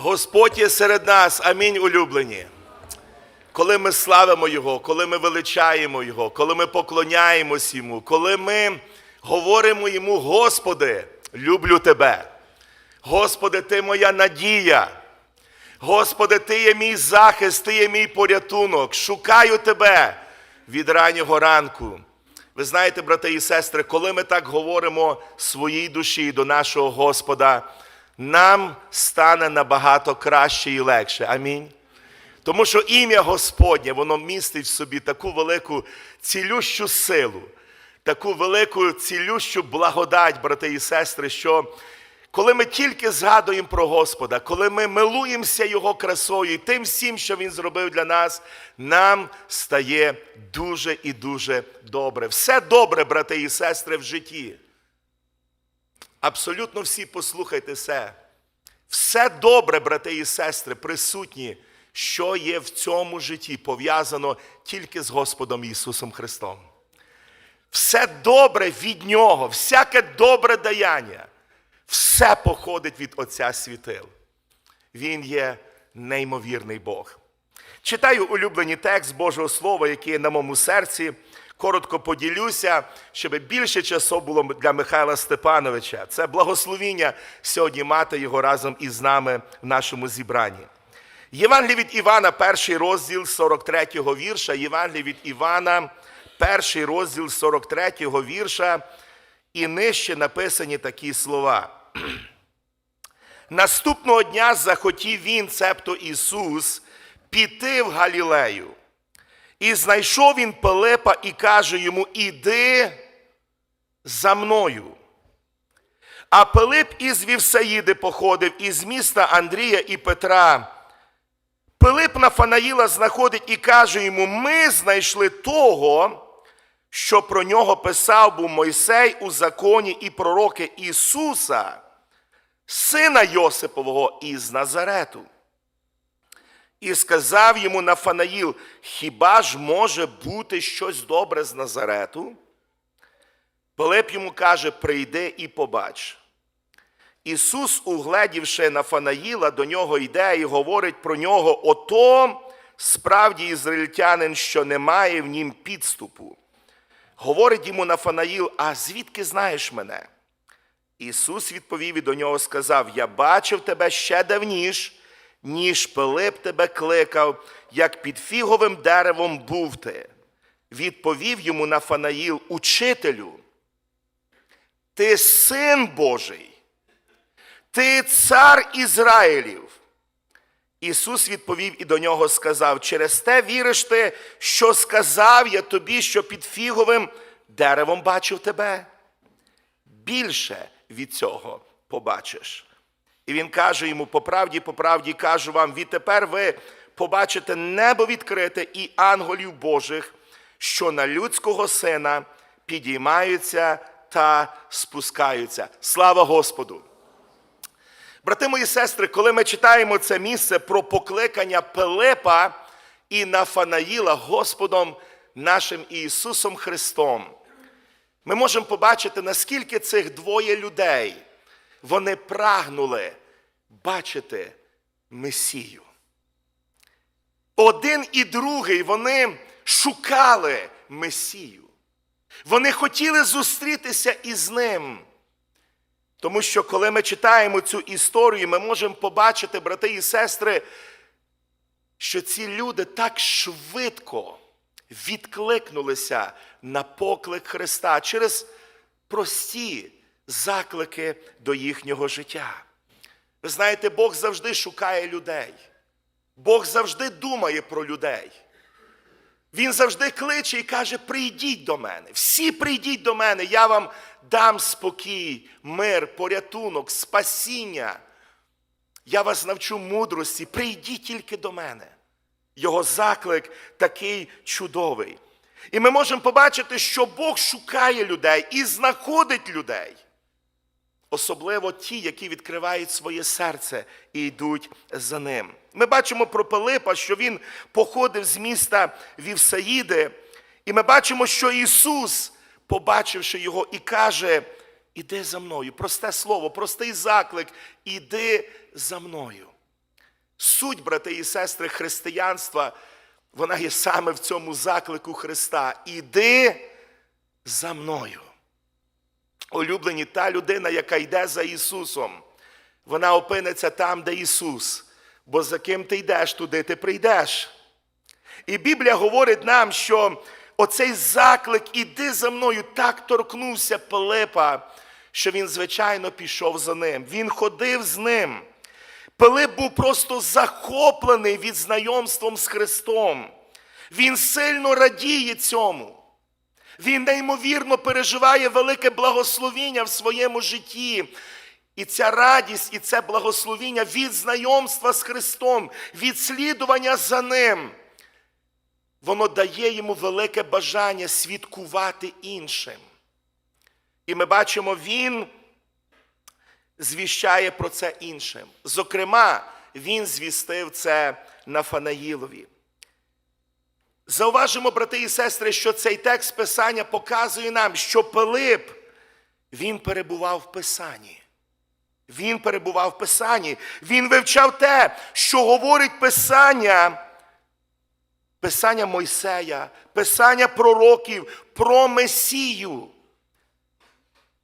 Господь є серед нас, амінь, улюблені. Коли ми славимо Його, коли ми величаємо Його, коли ми поклоняємось Йому, коли ми говоримо Йому, Господи, люблю Тебе. Господи, Ти моя надія. Господи, Ти є мій захист, Ти є мій порятунок. Шукаю Тебе від раннього ранку. Ви знаєте, брати і сестри, коли ми так говоримо своїй душі до нашого Господа, нам стане набагато краще і легше. Амінь. Тому що ім'я Господнє, воно містить в собі таку велику цілющу силу, таку велику цілющу благодать, брати і сестри, що коли ми тільки згадуємо про Господа, коли ми милуємося Його красою і тим всім, що Він зробив для нас, нам стає дуже і дуже добре. Все добре, брати і сестри, в житті. Абсолютно всі послухайте це. Все добре, брати і сестри, присутні, що є в цьому житті, пов'язано тільки з Господом Ісусом Христом. Все добре від Нього, всяке добре даяння, все походить від Отця світил. Він є неймовірний Бог. Читаю улюблені текст Божого Слова, який є на моєму серці. Коротко поділюся, щоб більше часу було для Михайла Степановича. Це благословіння сьогодні мати його разом із нами в нашому зібранні. Євангелій від Івана, перший розділ 43-го вірша. Євангелій від Івана, перший розділ 43-го вірша. І нижче написані такі слова. Наступного дня захотів він, цебто Ісус, піти в Галілею. І знайшов він Пилипа і каже йому: Іди за мною. А Пилип із Вівсаїди походив із міста Андрія і Петра. Пилип Нафанаїла знаходить і каже йому: Ми знайшли того, що про нього писав був Мойсей у законі і пророки Ісуса, сина Йосипового із Назарету. І сказав йому Нафанаїл, хіба ж може бути щось добре з Назарету? Пилип йому каже, прийди і побач. Ісус, угледівши Нафанаїла, до нього йде і говорить про нього, ото справді ізраїльтянин, що немає в нім підступу. Говорить йому Нафанаїл, а звідки знаєш мене? Ісус відповів і до нього сказав: Я бачив тебе ще давніш, ніж Пилип тебе кликав, як під фіговим деревом був ти. Відповів йому Нафанаїл, учителю, ти син Божий, ти цар Ізраїлів. Ісус відповів і до нього сказав: через те віриш ти, що сказав я тобі, що під фіговим деревом бачив тебе. Більше від цього побачиш. І він каже йому: по правді, по правді кажу вам, відтепер ви побачите небо відкрите і ангелів Божих, що на людського сина підіймаються та спускаються. Слава Господу! Брати мої сестри, коли ми читаємо це місце про покликання Пилипа і Нафанаїла Господом нашим Ісусом Христом, ми можемо побачити, наскільки цих двоє людей вони прагнули бачити Месію. Один і другий вони шукали Месію. Вони хотіли зустрітися із ним. Тому що коли ми читаємо цю історію, ми можемо побачити, брати і сестри, що ці люди так швидко відкликнулися на поклик Христа через прості заклики до їхнього життя. Ви знаєте, Бог завжди шукає людей. Бог завжди думає про людей. Він завжди кличе і каже: прийдіть до мене, всі прийдіть до мене, я вам дам спокій, мир, порятунок, спасіння. Я вас навчу мудрості, прийдіть тільки до мене. Його заклик такий чудовий. І ми можемо побачити, що Бог шукає людей і знаходить людей. Особливо ті, які відкривають своє серце і йдуть за ним. Ми бачимо про Пилипа, що він походив з міста Вівсаїди, і ми бачимо, що Ісус, побачивши його, і каже: Іди за мною. Просте слово, простий заклик, іди за мною. Суть, брати і сестри, християнства, вона є саме в цьому заклику Христа. Іди за мною. Улюблені, та людина, яка йде за Ісусом, вона опиниться там, де Ісус. Бо за ким ти йдеш, туди ти прийдеш. І Біблія говорить нам, що оцей заклик іди за мною так торкнувся Пилипа, що він, звичайно, пішов за ним. Він ходив з ним. Пилип був просто захоплений від знайомством з Христом. Він сильно радіє цьому. Він неймовірно переживає велике благословіння в своєму житті. І ця радість, і це благословіння від знайомства з Христом, від слідування за Ним, воно дає йому велике бажання свідкувати іншим. І ми бачимо, він звіщає про це іншим. Зокрема, він звістив це Нафанаїлові. Зауважимо, брати і сестри, що цей текст Писання показує нам, що Пилип, він перебував в Писанні. Він перебував в Писанні. Він вивчав те, що говорить Писання. Писання Мойсея, Писання пророків про Месію.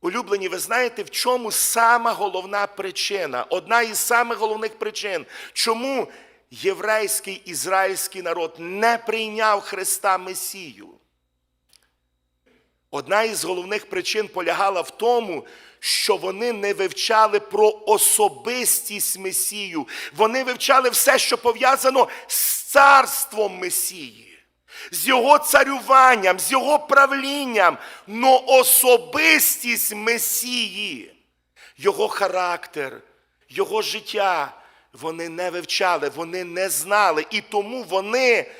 Улюблені, ви знаєте, в чому сама головна причина? Одна із самих головних причин, чому єврейський ізраїльський народ не прийняв Христа Месію. Одна із головних причин полягала в тому, що вони не вивчали про особистість Месію. Вони вивчали все, що пов'язано з царством Месії, з його царюванням, з його правлінням, но особистість Месії, його характер, його життя. Вони не вивчали, вони не знали. І тому вони,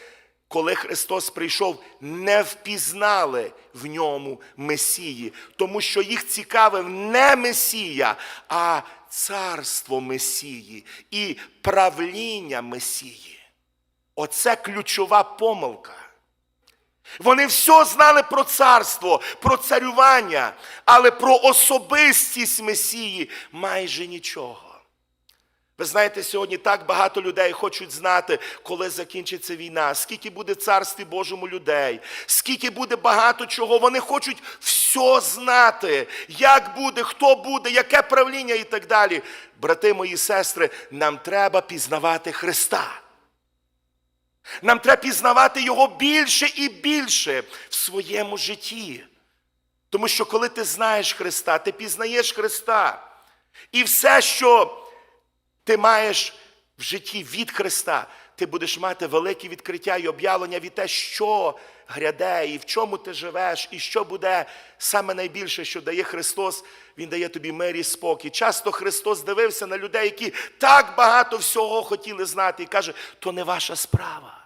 коли Христос прийшов, не впізнали в ньому Месії, тому що їх цікавив не Месія, а царство Месії і правління Месії. Оце ключова помилка. Вони все знали про царство, про царювання, але про особистість Месії майже нічого. Ви знаєте, сьогодні так багато людей хочуть знати, коли закінчиться війна, скільки буде царстві Божому людей, скільки буде багато чого. Вони хочуть все знати, як буде, хто буде, яке правління і так далі. Брати мої сестри, нам треба пізнавати Христа. Нам треба пізнавати Його більше і більше в своєму житті. Тому що коли ти знаєш Христа, ти пізнаєш Христа. І все, що ти маєш в житті від Христа, ти будеш мати велике відкриття і об'явлення від те, що гряде, і в чому ти живеш, і що буде саме найбільше, що дає Христос, Він дає тобі мир і спокій. Часто Христос дивився на людей, які так багато всього хотіли знати, і каже, то не ваша справа.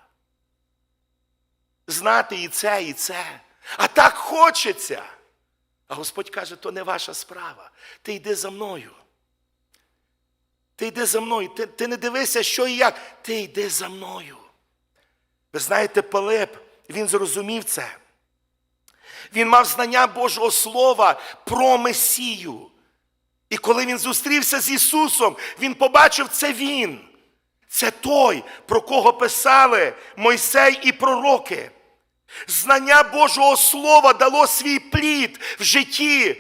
Знати і це, і це. А так хочеться. А Господь каже, то не ваша справа. Ти йди за мною. Ти йди за мною, ти, ти не дивися, що і як. Ти йди за мною. Ви знаєте, Пилип, він зрозумів це. Він мав знання Божого Слова про Месію. І коли він зустрівся з Ісусом, він побачив це Він. Це той, про кого писали Мойсей і пророки. Знання Божого Слова дало свій плід в житті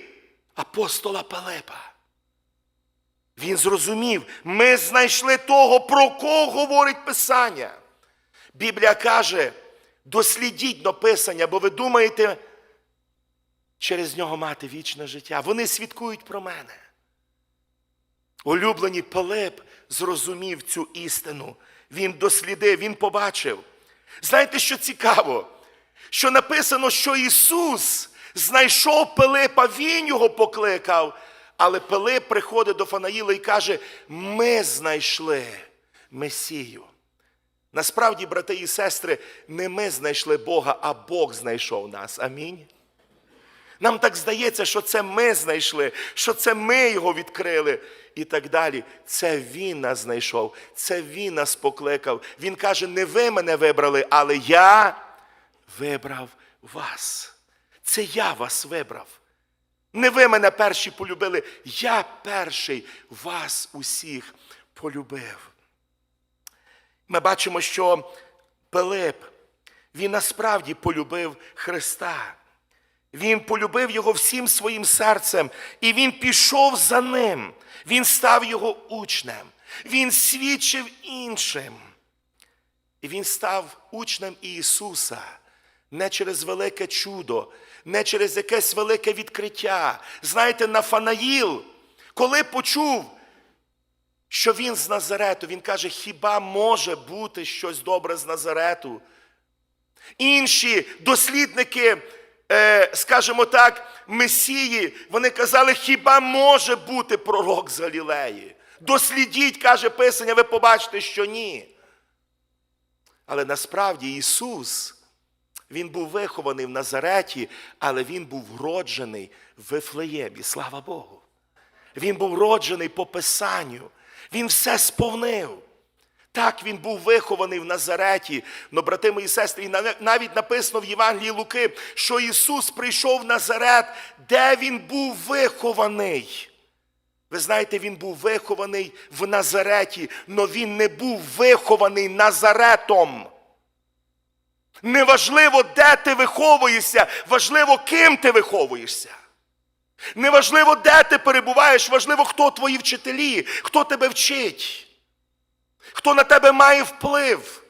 апостола Пилипа. Він зрозумів, ми знайшли того, про кого говорить Писання. Біблія каже, дослідіть написання, бо ви думаєте, через нього мати вічне життя. Вони свідкують про мене. Улюблені Пилип зрозумів цю істину. Він дослідив, він побачив. Знаєте, що цікаво? Що написано, що Ісус знайшов Пилипа, Він його покликав. Але Пилип приходить до Фанаїла і каже: ми знайшли Месію. Насправді, брати і сестри, не ми знайшли Бога, а Бог знайшов нас. Амінь. Нам так здається, що це ми знайшли, що це ми його відкрили і так далі. Це він нас знайшов, це він нас покликав. Він каже: не ви мене вибрали, але я вибрав вас. Це я вас вибрав. Не ви мене перші полюбили, я перший вас усіх полюбив. ми бачимо, що Пилип, він насправді полюбив Христа. Він полюбив його всім своїм серцем, і він пішов за ним. Він став його учнем. Він свідчив іншим. І він став учнем Ісуса не через велике чудо, не через якесь велике відкриття. Знаєте, Нафанаїл, коли почув, що він з Назарету, він каже, хіба може бути щось добре з Назарету? Інші дослідники, е, скажімо так, Месії, вони казали, хіба може бути пророк з Галілеї? Дослідіть, каже Писання, ви побачите, що ні. Але насправді Ісус, Він був вихований в Назареті, але Він був вроджений в Вифлеємі. Слава Богу. Він був вроджений по Писанню. Він все сповнив. Так, він був вихований в Назареті. Но, брати мої сестри, навіть написано в Євангелії Луки, що Ісус прийшов в Назарет, де Він був вихований. Ви знаєте, він був вихований в Назареті, але він не був вихований Назаретом. Неважливо, де ти виховуєшся, важливо, ким ти виховуєшся. Неважливо, де ти перебуваєш, важливо, хто твої вчителі, хто тебе вчить, хто на тебе має вплив.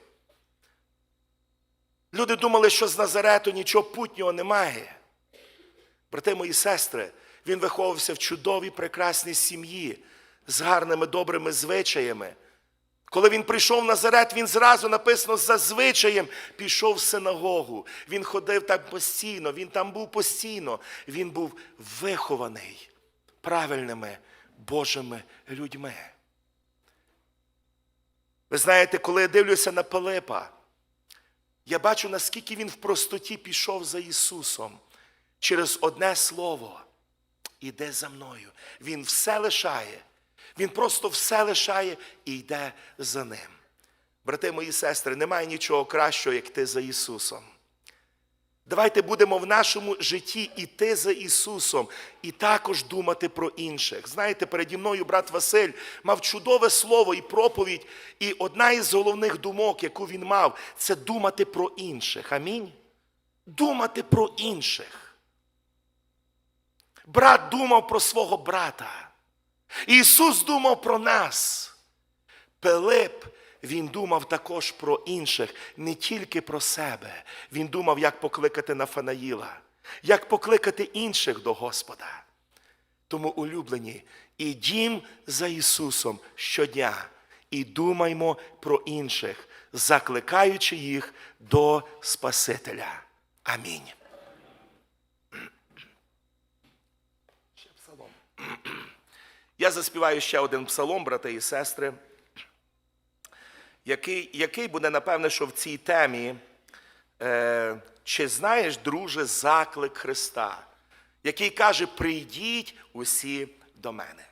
Люди думали, що з Назарету нічого путнього немає. Брати мої сестри, він виховувався в чудовій, прекрасній сім'ї з гарними добрими звичаями. Коли він прийшов в Назарет, він зразу написано за звичаєм пішов в синагогу. Він ходив там постійно, він там був постійно. Він був вихований правильними Божими людьми. Ви знаєте, коли я дивлюся на Пилипа, я бачу, наскільки він в простоті пішов за Ісусом через одне слово. Іде за мною. Він все лишає. Він просто все лишає і йде за ним. Брати мої сестри, немає нічого кращого, як ти за Ісусом. Давайте будемо в нашому житті іти за Ісусом і також думати про інших. Знаєте, переді мною брат Василь мав чудове слово і проповідь, і одна із головних думок, яку він мав, це думати про інших. Амінь. Думати про інших. Брат думав про свого брата. Ісус думав про нас. Пилип, він думав також про інших, не тільки про себе. Він думав, як покликати Нафанаїла, як покликати інших до Господа. Тому, улюблені, ідім за Ісусом щодня і думаймо про інших, закликаючи їх до Спасителя. Амінь. Ще псалом. Я заспіваю ще один псалом, брати і сестри, який, який буде, напевне, що в цій темі. Е, чи знаєш, друже, заклик Христа, який каже: прийдіть усі до мене.